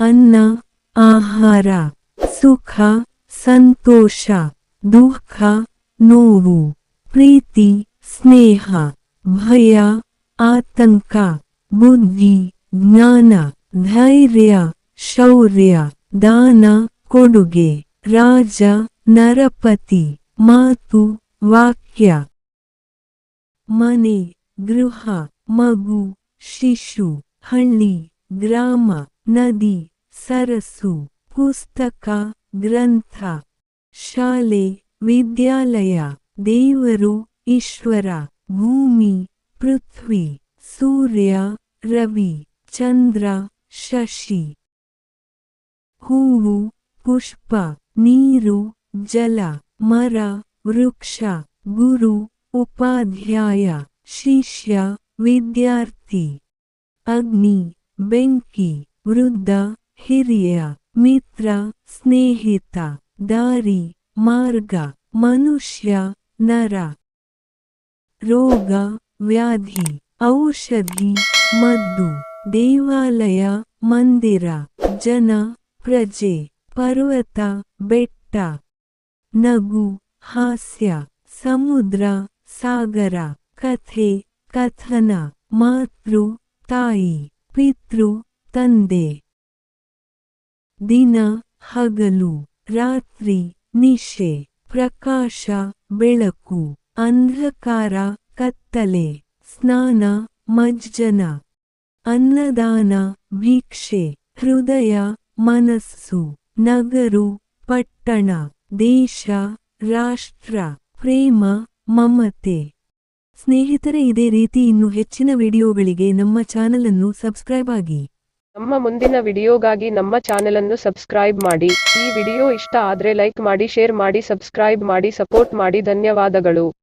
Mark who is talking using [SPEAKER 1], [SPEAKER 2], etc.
[SPEAKER 1] ಅನ್ನ, ಆಹಾರ, ಸುಖ, ಸಂತೋಷ, ದುಃಖ, ನೋವು, ಪ್ರೀತಿ, ಸ್ನೇಹ, ಭಯ, ಆತಂಕ, ಬುದ್ಧಿ, ಜ್ಞಾನ, ಧೈರ್ಯ, ಶೌರ್ಯ, ದಾನ, ಕೊಡುಗೆ, ರಾಜ, ನರಪತಿ, ಮಾತು, ವಾಕ್ಯ. ಮನೆ, ಗೃಹ, ಮಗು, ಶಿಶು, ಹಳ್ಳಿ, ಗ್ರಾಮ. ನದಿ ಸರಸು ಪುಸ್ತಕ ಗ್ರಂಥ ಶಾಲೆ ವಿದ್ಯಾಲಯ ದೇವರು ಈಶ್ವರ ಭೂಮಿ ಪೃಥ್ವಿ ಸೂರ್ಯ ರವಿ ಚಂದ್ರ ಶಶಿ ಹೂವು ಪುಷ್ಪ ನೀರು ಜಲ ಮರ ವೃಕ್ಷ ಗುರು ಉಪಾಧ್ಯಾಯ ಶಿಷ್ಯ ವಿದ್ಯಾರ್ಥಿ ಅಗ್ನಿ ಬೆಂಕಿ ವೃದ್ಧ, ಹಿರಿಯ, ಮಿತ್ರ, ಸ್ನೇಹಿತ, ದಾರಿ, ಮಾರ್ಗ, ಮನುಷ್ಯ, ನರ. ರೋಗ, ವ್ಯಾಧಿ, ಔಷಧಿ, ಮದ್ದು, ದೇವಾಲಯ, ಮಂದಿರ, ಜನ, ಪ್ರಜೆ, ಪರ್ವತ, ಬೆಟ್ಟ. ನಗು, ಹಾಸ್ಯ, ಸಮುದ್ರ, ಸಾಗರ, ಕಥೆ, ಕಥನ, ಮಾತೃ, ತಾಯಿ, ಪಿತೃ ತಂದೆ. ದಿನ, ಹಗಲು, ರಾತ್ರಿ, ನಿಶೆ, ಪ್ರಕಾಶ, ಬೆಳಕು, ಅಂಧಕಾರ, ಕತ್ತಲೆ, ಸ್ನಾನ, ಮಜ್ಜನ, ಅನ್ನದಾನ, ಭಿಕ್ಷೆ, ಹೃದಯ, ಮನಸ್ಸು, ನಗರು, ಪಟ್ಟಣ, ದೇಶ, ರಾಷ್ಟ್ರ, ಪ್ರೇಮ, ಮಮತೆ. ಸ್ನೇಹಿತರೆ, ಇದೇ ರೀತಿ ಇನ್ನು ಹೆಚ್ಚಿನ ವಿಡಿಯೋಗಳಿಗೆ ನಮ್ಮ ಚಾನಲನ್ನು ಸಬ್ಸ್ಕ್ರೈಬ್ ಆಗಿ.
[SPEAKER 2] ನಮ್ಮ ಮುಂದಿನ ವಿಡಿಯೋಗಾಗಿ ನಮ್ಮ ಚಾನೆಲ್ ಅನ್ನು ಸಬ್ಸ್ಕ್ರೈಬ್ ಮಾಡಿ. ಈ ವಿಡಿಯೋ ಇಷ್ಟ ಆದ್ರೆ ಲೈಕ್ ಮಾಡಿ, ಶೇರ್ ಮಾಡಿ, ಸಬ್ಸ್ಕ್ರೈಬ್ ಮಾಡಿ, ಸಪೋರ್ಟ್ ಮಾಡಿ. ಧನ್ಯವಾದಗಳು.